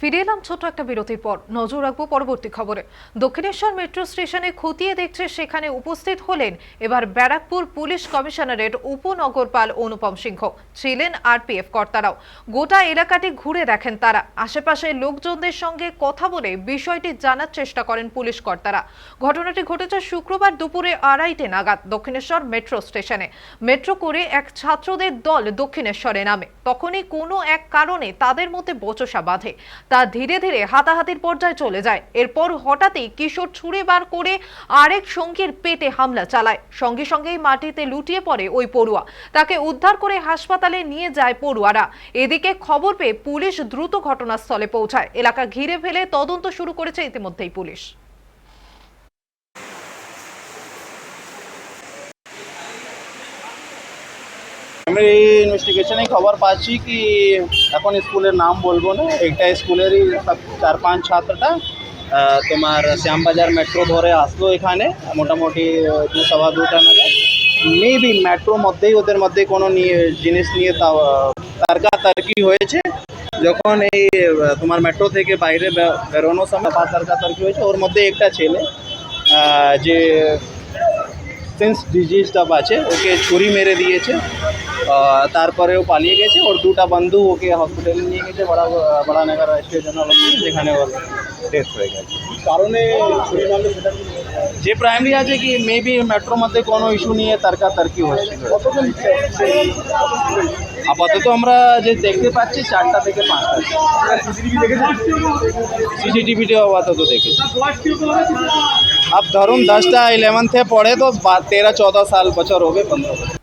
ফিরে এলাম ছোট্ট একটা বিরতির পর। নজর রাখব পরবর্তী খবরে। দক্ষিণেশ্বর মেট্রো স্টেশনে খতিয়ে দেখছে সেখানে উপস্থিত হলেন এবার ব্যারাকপুর পুলিশ কমিশনারেট উপনগরপাল অনুপম সিংহ। ছিলেন আরপিএফ কর্তারাও। গোটা এলাকাটি ঘুরে দেখেন তারা। আশেপাশের লোকজনদের সঙ্গে কথা বলে বিষয়টি জানার চেষ্টা করেন পুলিশ কর্তারা। ঘটনাটি ঘটেছে শুক্রবার দুপুরে আড়াইটে নাগাদ দক্ষিণেশ্বর মেট্রো স্টেশনে। মেট্রো করে এক ছাত্রদের দল দক্ষিণেশ্বরে নামে। তখনই কোনো এক কারণে তাদের মধ্যে বচসা বাঁধে। তা ধীরে ধীরে হাতাহাতির পর্যায়ে চলে যায়। এরপর হঠাৎই কিশোর ছুঁড়ে বার করে আরেক সঙ্গীর পেটে হামলা চালায়। সঙ্গে সঙ্গেই মাটিতে লুটিয়ে পড়ে ওই পড়ুয়া। তাকে উদ্ধার করে হাসপাতালে নিয়ে যায় পড়ুয়ারা। এদিকে খবর পেয়ে পুলিশ দ্রুত ঘটনাস্থলে পৌঁছায়। এলাকা ঘিরে ফেলে তদন্ত শুরু করেছে ইতিমধ্যেই পুলিশ। আমি ইনভেস্টিগেশনে খবর পাচ্ছি কি এখন স্কুলের নাম বলব না, একটা স্কুলেরই চার পাঁচ ছাত্রটা তোমার শ্যামবাজার মেট্রো ধরে আসলো এখানে, মোটামুটি দু সবা দুটা নাগাদ। মেবি মেট্রোর মধ্যেই ওদের মধ্যে কোনো নিয়ে জিনিস নিয়ে তর্কাতর্কি হয়েছে। যখন এই তোমার মেট্রো থেকে বাইরে বেরোনোর সময় বা তর্কাতর্কি হয়েছে, ওর মধ্যে একটা ছেলে যে সেন্স ডিজিজটা আছে ওকে ছুরি মেরে দিয়েছে। তারপরে ও পালিয়ে গেছে ওর দুটা বন্ধু ওকে হসপিটালে নিয়ে গেছে বড়া বড়ানগর স্টেশন যেখানে ওর ডেথ হয়ে গেছে কারণে ছুরি মারলো সেটা কি? যে প্রাইমারি আছে কি মেবি মেট্রোর মধ্যে কোনো ইস্যু নিয়ে তর্কাতর্কি হচ্ছিল আপাতত আমরা যে দেখতে পাচ্ছি চারটা থেকে পাঁচটা सीसीटीवी আপাতত দেখেছি अब धरुन दसटा इलेवंथ है पढ़े तो तेरह चौदह साल बच्चा हो गए पंद्रह